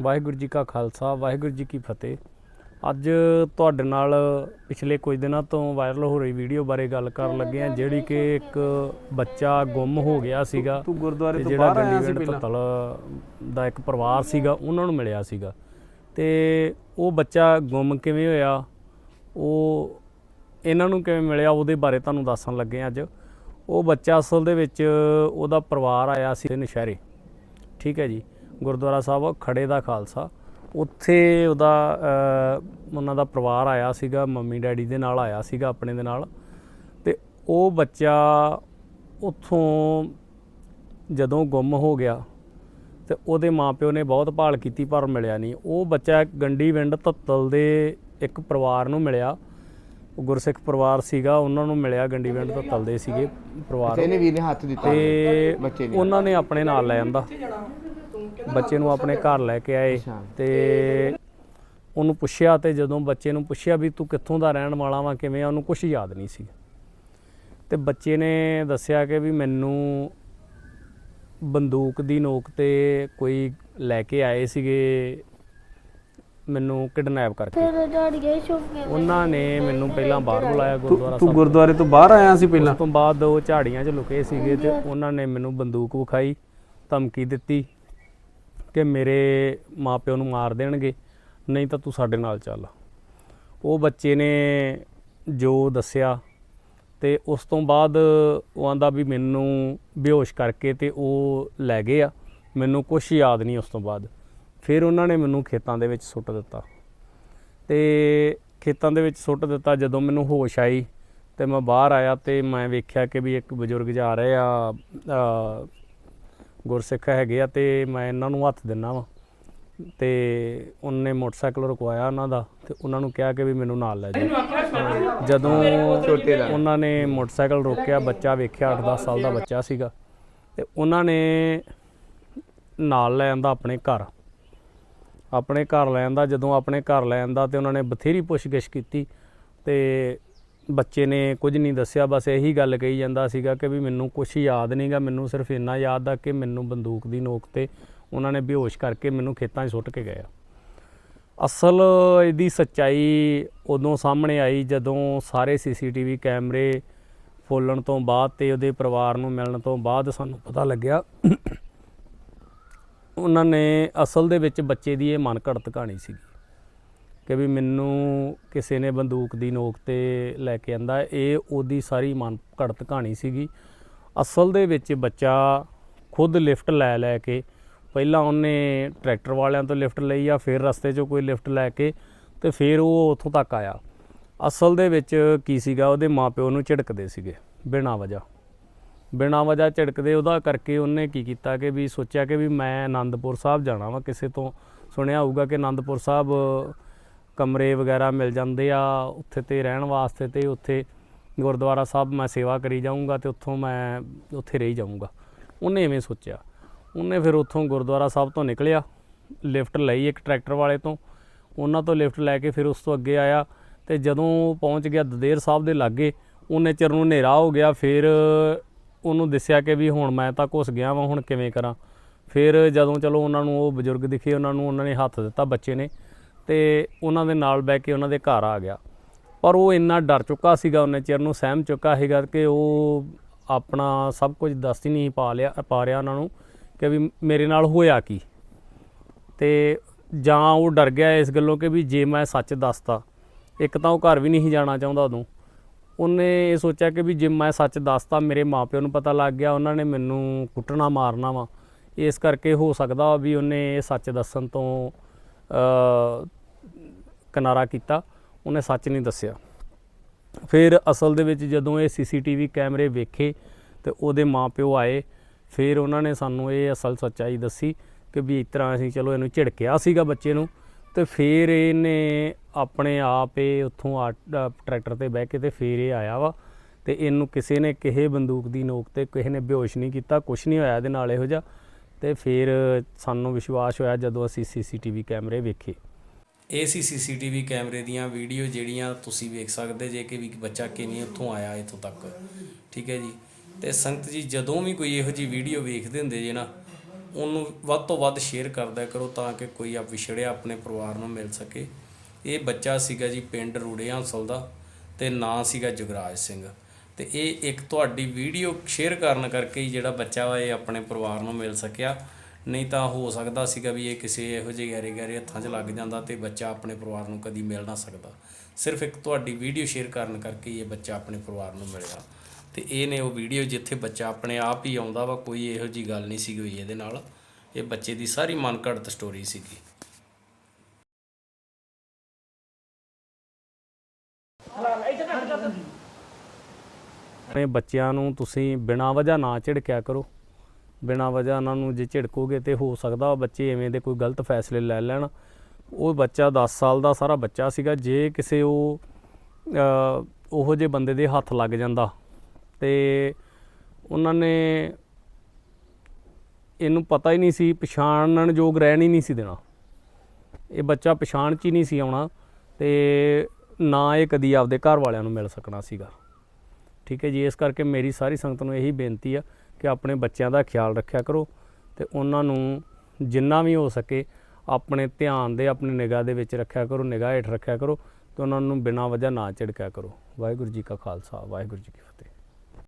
ਵਾਹਿਗੁਰੂ ਜੀ ਕਾ ਖਾਲਸਾ ਵਾਹਿਗੁਰੂ ਜੀ ਕੀ ਫਤਿਹ। ਅੱਜ ਤੁਹਾਡੇ ਨਾਲ ਪਿਛਲੇ ਕੁਝ ਦਿਨਾਂ ਤੋਂ ਵਾਇਰਲ ਹੋ ਰਹੀ ਵੀਡੀਓ ਬਾਰੇ ਗੱਲ ਕਰਨ ਲੱਗੇ ਹਾਂ ਜਿਹੜੀ ਕਿ ਇੱਕ ਬੱਚਾ ਗੁੰਮ ਹੋ ਗਿਆ ਸੀਗਾ ਤੂੰ ਗੁਰਦੁਆਰੇ ਤੇ ਬਾਹਰ ਆਇਆ ਸੀ ਪਹਿਲਾਂ? ਧੱਤਲ ਦਾ ਇੱਕ ਪਰਿਵਾਰ ਸੀਗਾ ਉਹਨਾਂ ਨੂੰ ਮਿਲਿਆ ਸੀਗਾ। ਤੇ ਉਹ ਬੱਚਾ ਗੁੰਮ ਕਿਵੇਂ ਹੋਇਆ? ਉਹ ਇਹਨਾਂ ਨੂੰ ਕਿਵੇਂ ਮਿਲਿਆ? ਉਹਦੇ ਬਾਰੇ ਤੁਹਾਨੂੰ ਦੱਸਣ ਲੱਗੇ ਹਾਂ ਅੱਜ। ਉਹ ਬੱਚਾ ਅਸਲ ਦੇ ਵਿੱਚ ਉਹਦਾ ਪਰਿਵਾਰ ਆਇਆ ਸੀ ਨਸ਼ਹਿਰੇ। ਠੀਕ ਹੈ ਜੀ। ਗੁਰਦੁਆਰਾ ਸਾਹਿਬ ਖੜੇ ਦਾ ਖਾਲਸਾ। ਉੱਥੇ ਉਹਦਾ ਉਹਨਾਂ ਦਾ ਪਰਿਵਾਰ ਆਇਆ ਸੀਗਾ ਮੰਮੀ ਡੈਡੀ ਦੇ ਨਾਲ ਆਇਆ ਸੀਗਾ ਆਪਣੇ ਦੇ ਨਾਲ। ਤੇ ਉਹ ਬੱਚਾ ਉੱਥੋਂ ਜਦੋਂ ਗੁੰਮ ਹੋ ਗਿਆ ਤੇ ਉਹਦੇ ਮਾਪਿਓ ਨੇ ਬਹੁਤ ਭਾਲ ਕੀਤੀ ਪਰ ਮਿਲਿਆ ਨਹੀਂ। ਉਹ ਬੱਚਾ ਗੰਡੀ ਵਿੰਡ ਧੱਤਲ ਦੇ ਇੱਕ ਪਰਿਵਾਰ ਨੂੰ ਮਿਲਿਆ। ਉਹ ਗੁਰਸਿੱਖ ਪਰਿਵਾਰ ਸੀਗਾ ਉਹਨਾਂ ਨੂੰ ਮਿਲਿਆ ਗੰਡੀ ਵਿੰਡ ਧੱਤਲ ਦੇ ਸੀਗੇ ਪਰਿਵਾਰ। ਇਹਨੇ ਵੀਰ ਨੇ ਹੱਥ ਦਿੱਤਾ ਤੇ ਬੱਚੇ ਨੇ। ਉਹਨਾਂ ਨੇ ਆਪਣੇ ਨਾਲ ਲੈ ਜਾਂਦਾ। ਬੱਚੇ ਨੂੰ ਆਪਣੇ ਘਰ ਲੈ ਕੇ ਆਏ। ਤੇ ਉਹਨੂੰ ਪੁੱਛਿਆ ਤੇ ਜਦੋਂ ਬੱਚੇ ਨੂੰ ਪੁੱਛਿਆ ਵੀ ਤੂੰ ਕਿੱਥੋਂ ਦਾ ਰਹਿਣ ਵਾਲਾ ਵਾਂ ਕਿਵੇਂ ਆ ਉਹਨੂੰ ਕੁਝ ਯਾਦ ਨਹੀਂ ਸੀ। ਤੇ ਬੱਚੇ ਨੇ ਦੱਸਿਆ ਕਿ ਵੀ ਮੈਨੂੰ ਬੰਦੂਕ ਦੀ ਨੋਕ ਤੇ ਕੋਈ ਲੈ ਕੇ ਆਏ ਸੀਗੇ ਮੈਨੂੰ ਕਿਡਨੈਪ ਕਰਕੇ। ਤੇਰੇ ਝਾੜੀਏ ਛੁਪੇ ਉਹਨਾਂ ਨੇ ਮੈਨੂੰ ਪਹਿਲਾਂ ਬਾਹਰ ਬੁਲਾਇਆ ਗੁਰਦੁਆਰਾ ਤੂੰ ਸਾਹਿਬ। ਗੁਰਦੁਆਰੇ ਤੋਂ ਬਾਹਰ ਆਇਆ ਸੀ ਪਹਿਲਾਂ? ਉਸ ਤੋਂ ਬਾਅਦ ਉਹ ਝਾੜੀਆਂ 'ਚ ਲੁਕੇ ਸੀਗੇ ਤੇ ਉਹਨਾਂ ਨੇ ਮੈਨੂੰ ਬੰਦੂਕ ਵਿਖਾਈ ਧਮਕੀ ਦਿੱਤੀ। ਕਿ ਮੇਰੇ ਮਾਪਿਓ ਨੂੰ ਮਾਰ ਦੇਣਗੇ, ਨਹੀਂ ਤਾਂ ਤੂੰ ਸਾਡੇ ਨਾਲ ਚੱਲ। ਉਹ ਬੱਚੇ ਨੇ ਜੋ ਦੱਸਿਆ ਤੇ ਉਸ ਤੋਂ ਬਾਅਦ ਉਹ ਆਂਦਾ ਵੀ ਮੈਨੂੰ ਬੇਹੋਸ਼ ਕਰਕੇ ਤੇ ਉਹ ਲੈ ਗਏ ਆ। ਮੈਨੂੰ ਕੁਝ ਯਾਦ ਨਹੀਂ ਉਸ ਤੋਂ ਬਾਅਦ। ਫਿਰ ਉਹਨਾਂ ਨੇ ਮੈਨੂੰ ਖੇਤਾਂ ਦੇ ਵਿੱਚ ਸੁੱਟ ਦਿੱਤਾ। ਤੇ ਖੇਤਾਂ ਦੇ ਵਿੱਚ ਸੁੱਟ ਦਿੱਤਾ ਜਦੋਂ ਮੈਨੂੰ ਹੋਸ਼ ਆਈ ਤੇ ਮੈਂ ਬਾਹਰ ਆਇਆ ਤੇ ਮੈਂ ਵੇਖਿਆ ਕਿ ਵੀ ਇੱਕ ਬਜ਼ੁਰਗ ਜਾ ਰਹੇ ਆ ਗੁਰਸਿੱਖ ਹੈਗੇ ਆ ਤੇ ਮੈਂ ਇਹਨਾਂ ਨੂੰ ਹੱਥ ਦਿੰਨਾ ਵਾ ਤੇ ਉਹਨੇ ਮੋਟਰਸਾਈਕਲ ਰੁਕਵਾਇਆ ਉਹਨਾਂ ਦਾ ਤੇ ਉਹਨਾਂ ਨੂੰ ਕਿਹਾ ਕਿ ਵੀ ਮੈਨੂੰ ਨਾਲ ਲੈ ਜਾਓ ਜਦੋਂ ਛੋਟੇ ਦਾ। ਉਹਨਾਂ ਨੇ ਮੋਟਰਸਾਈਕਲ ਰੋਕਿਆ, ਬੱਚਾ ਵੇਖਿਆ 8-10 ਸਾਲ ਦਾ ਬੱਚਾ ਸੀਗਾ ਤੇ ਉਹਨਾਂ ਨੇ ਨਾਲ ਲੈ ਆਂਦਾ ਆਪਣੇ ਘਰ ਆਪਣੇ ਘਰ ਲੈ ਆਂਦਾ, ਜਦੋਂ ਆਪਣੇ ਘਰ ਲੈ ਆਂਦਾ ਤੇ ਉਹਨਾਂ ਨੇ ਬਥੇਰੀ ਪੁੱਛਗਿੱਛ ਕੀਤੀ ਤੇ ਬੱਚੇ ਨੇ ਕੁਝ ਨਹੀਂ ਦੱਸਿਆ, ਬਸ ਇਹੀ ਗੱਲ ਕਹੀ ਜਾਂਦਾ ਸੀਗਾ ਕਿ ਵੀ ਮੈਨੂੰ ਕੁਝ ਯਾਦ ਨਹੀਂਗਾ ਮੈਨੂੰ ਸਿਰਫ ਇੰਨਾ ਯਾਦ ਆ ਕਿ ਮੈਨੂੰ ਬੰਦੂਕ ਦੀ ਨੋਕ ਤੇ ਉਹਨਾਂ ਨੇ ਬੇਹੋਸ਼ ਕਰਕੇ ਮੈਨੂੰ ਖੇਤਾਂ 'ਚ ਸੁੱਟ ਕੇ ਗਏ ਅਸਲ ਇਹਦੀ ਸੱਚਾਈ ਉਦੋਂ ਸਾਹਮਣੇ ਆਈ ਜਦੋਂ ਸਾਰੇ ਸੀਸੀਟੀਵੀ ਕੈਮਰੇ ਫੋਲਣ ਤੋਂ ਬਾਅਦ ਤੇ ਉਹਦੇ ਪਰਿਵਾਰ ਨੂੰ ਮਿਲਣ ਤੋਂ ਬਾਅਦ ਸਾਨੂੰ ਪਤਾ ਲੱਗਿਆ ਉਹਨਾਂ ਨੇ ਅਸਲ ਦੇ ਵਿੱਚ ਬੱਚੇ ਦੀ ਇਹ ਮਨ ਘੜਤ ਕਹਾਣੀ ਸੀਗੀ। ਕਿ ਵੀ ਮੈਨੂੰ ਕਿਸੇ ਨੇ ਬੰਦੂਕ ਦੀ ਨੋਕ ਤੇ ਲੈ ਕੇ ਆਂਦਾ, ਇਹ ਉਹਦੀ ਸਾਰੀ ਮਨ ਘੜਤ ਕਹਾਣੀ ਸੀਗੀ। ਅਸਲ ਦੇ ਵਿੱਚ ਬੱਚਾ ਖੁਦ ਲਿਫਟ ਲੈ ਲੈ ਕੇ, ਪਹਿਲਾਂ ਉਹਨੇ ਟਰੈਕਟਰ ਵਾਲਿਆਂ ਤੋਂ ਲਿਫਟ ਲਈ ਆ, ਫਿਰ ਰਸਤੇ 'ਚੋਂ ਕੋਈ ਲਿਫਟ ਲੈ ਕੇ ਤੇ ਫਿਰ ਉਹ ਉੱਥੋਂ ਤੱਕ ਆਇਆ। ਅਸਲ ਦੇ ਵਿੱਚ ਕੀ ਸੀਗਾ, ਉਹਦੇ ਮਾਪਿਓ ਨੂੰ ਝਿੜਕਦੇ ਸੀਗੇ ਬਿਨਾਂ ਵਜ੍ਹਾ। ਬਿਨਾਂ ਵਜ੍ਹਾ ਝਿੜਕਦੇ, ਉਹਦਾ ਕਰਕੇ ਉਹਨੇ ਕੀ ਕੀਤਾ ਕਿ ਵੀ ਸੋਚਿਆ ਕਿ ਵੀ ਮੈਂ ਆਨੰਦਪੁਰ ਸਾਹਿਬ ਜਾਣਾ ਵਾ, ਕਿਸੇ ਤੋਂ ਸੁਣਿਆ ਹੋਊਗਾ ਕਿ ਆਨੰਦਪੁਰ ਸਾਹਿਬ ਕਮਰੇ ਵਗੈਰਾ ਮਿਲ ਜਾਂਦੇ ਆ, ਉੱਥੇ ਤੇ ਰਹਿਣ ਵਾਸਤੇ ਤੇ ਉੱਥੇ ਗੁਰਦੁਆਰਾ ਸਾਹਿਬ ਮੈਂ ਸੇਵਾ ਕਰੀ ਜਾਊਂਗਾ ਤੇ ਉੱਥੋਂ ਮੈਂ ਉੱਥੇ ਰਹੀ ਜਾਊਂਗਾ। ਉਹਨੇ ਐਵੇਂ ਸੋਚਿਆ। ਉਹਨੇ ਫਿਰ ਉੱਥੋਂ ਗੁਰਦੁਆਰਾ ਸਾਹਿਬ ਤੋਂ ਨਿਕਲਿਆ, ਲਿਫਟ ਲਈ ਇੱਕ ਟਰੈਕਟਰ ਵਾਲੇ ਤੋਂ। ਉਹਨਾਂ ਤੋਂ ਲਿਫਟ ਲੈ ਕੇ ਫਿਰ ਉਸ ਤੋਂ ਅੱਗੇ ਆਇਆ ਤੇ ਜਦੋਂ ਉਹ ਪਹੁੰਚ ਗਿਆ ਦਦੇਰ ਸਾਹਿਬ ਦੇ ਲਾਗੇ, ਉਹਨੇ ਚਿਰ ਨੂੰ ਹਨੇਰਾ ਹੋ ਗਿਆ, ਫਿਰ ਉਹਨੂੰ ਦੱਸਿਆ ਕਿ ਵੀ ਹੁਣ ਮੈਂ ਤਾਂ ਘੁਸ ਗਿਆ ਵਾਂ, ਹੁਣ ਕਿਵੇਂ ਕਰਾਂ? ਫਿਰ ਜਦੋਂ ਚਲੋ ਉਹਨਾਂ ਨੂੰ ਉਹ ਬਜ਼ੁਰਗ ਦਿਖੇ, ਉਹਨਾਂ ਨੂੰ ਉਹਨਾਂ ਨੇ ਹੱਥ ਦਿੱਤਾ ਬੱਚੇ ਨੇ। ਤੇ ਉਹਨਾਂ ਦੇ ਨਾਲ ਬਹਿ ਕੇ ਉਹਨਾਂ ਦੇ ਘਰ ਆ ਗਿਆ। ਪਰ ਉਹ ਇੰਨਾ ਡਰ ਚੁੱਕਾ ਸੀਗਾ, ਉਹਨੇ ਚਿਰ ਨੂੰ ਸਹਿਮ ਚੁੱਕਾ ਸੀਗਾ ਕਿ ਉਹ ਆਪਣਾ ਸਭ ਕੁਝ ਦੱਸ ਹੀ ਨਹੀਂ ਪਾ ਲਿਆ, ਪਾ ਰਿਹਾ ਉਹਨਾਂ ਨੂੰ ਕਿ ਵੀ ਮੇਰੇ ਨਾਲ ਹੋਇਆ ਕੀ। ਤੇ ਜਾਂ ਉਹ ਡਰ ਗਿਆ ਇਸ ਗੱਲੋਂ ਕਿ ਵੀ ਜੇ ਮੈਂ ਸੱਚ ਦੱਸਤਾ, ਇੱਕ ਤਾਂ ਉਹ ਘਰ ਵੀ ਨਹੀਂ ਜਾਣਾ ਚਾਹੁੰਦਾ ਉਦੋਂ। ਉਹਨੇ ਇਹ ਸੋਚਿਆ ਕਿ ਵੀ ਜੇ ਮੈਂ ਸੱਚ ਦੱਸਤਾ, ਮੇਰੇ ਮਾਪਿਆਂ ਨੂੰ ਪਤਾ ਲੱਗ ਗਿਆ, ਉਹਨਾਂ ਨੇ ਮੈਨੂੰ ਕੁੱਟਣਾ, ਮਾਰਨਾ ਵਾ। ਇਸ ਕਰਕੇ ਹੋ ਸਕਦਾ ਵੀ ਉਹਨੇ ਇਹ ਸੱਚ ਦੱਸਣ ਤੋਂ ਕਿਨਾਰਾ ਕੀਤਾ, ਉਹਨੇ ਸੱਚ ਨਹੀਂ ਦੱਸਿਆ। ਫਿਰ ਅਸਲ ਦੇ ਵਿੱਚ ਜਦੋਂ ਇਹ ਸੀਸੀਟੀਵੀ ਕੈਮਰੇ ਵੇਖੇ ਤੇ ਉਹਦੇ ਮਾਪਿਓ ਆਏ, ਫਿਰ ਉਹਨਾਂ ਨੇ ਸਾਨੂੰ ਇਹ ਅਸਲ ਸੱਚਾਈ ਦੱਸੀ ਕਿ ਵੀ ਇਸ ਤਰ੍ਹਾਂ ਅਸੀਂ ਚਲੋ ਇਹਨੂੰ ਝਿੜਕਿਆ ਸੀਗਾ ਬੱਚੇ ਨੂੰ ਤੇ ਫਿਰ ਇਹਨੇ ਆਪਣੇ ਆਪ ਇਹ ਉੱਥੋਂ ਆ- ਟਰੈਕਟਰ ਤੇ ਬਹਿ ਕੇ ਤੇ ਫਿਰ ਇਹ ਆਇਆ ਵਾ ਤੇ ਇਹਨੂੰ ਕਿਸੇ ਨੇ ਕਿਸੇ ਬੰਦੂਕ ਦੀ ਨੋਕ ਤੇ ਕਿਸੇ ਨੇ ਬੇਹੋਸ਼ ਨਹੀਂ ਕੀਤਾ ਕੁਝ ਨਹੀਂ ਹੋਇਆ ਇਹਦੇ ਨਾਲ ਇਹੋ ਜਿਹਾ ਤੇ ਫਿਰ ਸਾਨੂੰ ਵਿਸ਼ਵਾਸ ਹੋਇਆ ਜਦੋਂ ਅਸੀਂ ਸੀਸੀਟੀਵੀ ਕੈਮਰੇ ਵੇਖੇ। ਇਹ ਸੀ ਸੀਸੀਟੀਵੀ ਕੈਮਰੇ ਦੀਆਂ ਵੀਡੀਓ ਜਿਹੜੀਆਂ ਤੁਸੀਂ ਵੇਖ ਸਕਦੇ ਜੇ ਕਿ ਵੀ ਬੱਚਾ ਕਿਵੇਂ ਉੱਥੋਂ ਆਇਆ, ਇੱਥੋਂ ਤੱਕ। ਠੀਕ ਹੈ ਜੀ? ਤੇ ਸੰਗਤ ਜੀ, ਜਦੋਂ ਵੀ ਕੋਈ ਇਹੋ ਜੀ ਵੀਡੀਓ ਵੇਖਦੇ ਹੁੰਦੇ ਜੇ ਨਾ, ਉਹਨੂੰ ਵੱਧ ਤੋਂ ਵੱਧ ਸ਼ੇਅਰ ਕਰਦਾ ਕਰੋ ਤਾਂ ਕਿ ਕੋਈ ਆ ਵਿਛੜਿਆ ਆਪਣੇ ਪਰਿਵਾਰ ਨੂੰ ਮਿਲ ਸਕੇ। ਇਹ ਬੱਚਾ ਸੀਗਾ ਜੀ ਪਿੰਡ ਰੂੜੇ ਹੰਸਲ ਦਾ ਤੇ ਨਾਂ ਸੀਗਾ ਜੁਗਰਾਜ ਸਿੰਘ। ਤੇ ਇਹ ਇੱਕ ਤੁਹਾਡੀ ਵੀਡੀਓ ਸ਼ੇਅਰ ਕਰਨ ਕਰਕੇ ਹੀ ਜਿਹੜਾ ਬੱਚਾ ਵਾ ਇਹ ਆਪਣੇ ਪਰਿਵਾਰ ਨੂੰ ਮਿਲ ਸਕਿਆ। ਨਹੀਂ ਤਾਂ ਹੋ ਸਕਦਾ ਸੀਗਾ ਵੀ ਇਹ ਕਿਸੇ ਇਹੋ ਜਿਹੇ ਗਹਿਰੇ ਗਹਿਰੇ ਹੱਥਾਂ 'ਚ ਲੱਗ ਜਾਂਦਾ ਤੇ ਬੱਚਾ ਆਪਣੇ ਪਰਿਵਾਰ ਨੂੰ ਕਦੀ ਮਿਲ ਨਾ ਸਕਦਾ। ਸਿਰਫ ਇੱਕ ਤੁਹਾਡੀ ਵੀਡੀਓ ਸ਼ੇਅਰ ਕਰਨ ਕਰਕੇ ਇਹ ਬੱਚਾ ਆਪਣੇ ਪਰਿਵਾਰ ਨੂੰ ਮਿਲਿਆ। ਤੇ ਇਹ ਨੇ ਉਹ ਵੀਡੀਓ ਜਿੱਥੇ ਬੱਚਾ ਆਪਣੇ ਆਪ ਹੀ ਆਉਂਦਾ ਵਾ, ਕੋਈ ਇਹੋ ਜੀ ਗੱਲ ਨਹੀਂ ਸੀਗੀ ਹੋਈ ਇਹਦੇ ਨਾਲ। ਇਹ ਬੱਚੇ ਦੀ ਸਾਰੀ ਮਨਘੜਤ ਸਟੋਰੀ ਸੀਗੀ। ਆਪਣੇ ਬੱਚਿਆਂ ਨੂੰ ਤੁਸੀਂ ਬਿਨਾਂ ਵਜ੍ਹਾ ਨਾ ਝਿੜਕਿਆ ਕਰੋ। ਬਿਨਾਂ ਵਜ੍ਹਾ ਉਹਨਾਂ ਨੂੰ ਜੇ ਝਿੜਕੋਗੇ ਤੇ ਹੋ ਸਕਦਾ ਉਹ ਬੱਚੇ ਐਵੇਂ ਦੇ ਕੋਈ ਗਲਤ ਫੈਸਲੇ ਲੈ ਲੈਣ। ਉਹ ਬੱਚਾ 10 ਸਾਲ ਦਾ ਸਾਰਾ ਬੱਚਾ ਸੀਗਾ, ਜੇ ਕਿਸੇ ਉਹ ਉਹੋ ਜਿਹੇ ਬੰਦੇ ਦੇ ਹੱਥ ਲੱਗ ਜਾਂਦਾ ਤੇ ਉਹਨਾਂ ਨੇ ਇਹਨੂੰ ਪਤਾ ਹੀ ਨਹੀਂ ਸੀ ਪਛਾਣਨ ਯੋਗ ਰਹਿਣ ਹੀ ਨਹੀਂ ਸੀ ਦੇਣਾ। ਇਹ ਬੱਚਾ ਪਛਾਣ ਚ ਹੀ ਨਹੀਂ ਸੀ ਆਉਣਾ ਤੇ ਨਾ ਇਹ ਕਦੀ ਆਪਦੇ ਘਰ ਵਾਲਿਆਂ ਨੂੰ ਮਿਲ ਸਕਣਾ ਸੀਗਾ। ਠੀਕ ਹੈ ਜੀ, ਇਸ ਕਰਕੇ ਮੇਰੀ ਸਾਰੀ ਸੰਗਤ ਨੂੰ ਇਹੀ ਬੇਨਤੀ ਆ ਕਿ ਆਪਣੇ ਬੱਚਿਆਂ ਦਾ ਖਿਆਲ ਰੱਖਿਆ ਕਰੋ ਤੇ ਉਹਨਾਂ ਨੂੰ ਜਿੰਨਾ ਵੀ ਹੋ ਸਕੇ ਆਪਣੇ ਧਿਆਨ ਦੇ, ਆਪਣੀ ਨਿਗਾਹ ਦੇ ਵਿੱਚ ਰੱਖਿਆ ਕਰੋ, ਨਿਗਾਹ ਹੇਠ ਰੱਖਿਆ ਕਰੋ ਤੇ ਉਹਨਾਂ ਨੂੰ ਬਿਨਾਂ ਵਜ੍ਹਾ ਨਾ ਝਿੜਕਿਆ ਕਰੋ। ਵਾਹਿਗੁਰੂ ਜੀ ਕਾ ਖਾਲਸਾ, ਵਾਹਿਗੁਰੂ ਜੀ ਕੀ ਫਤਿਹ।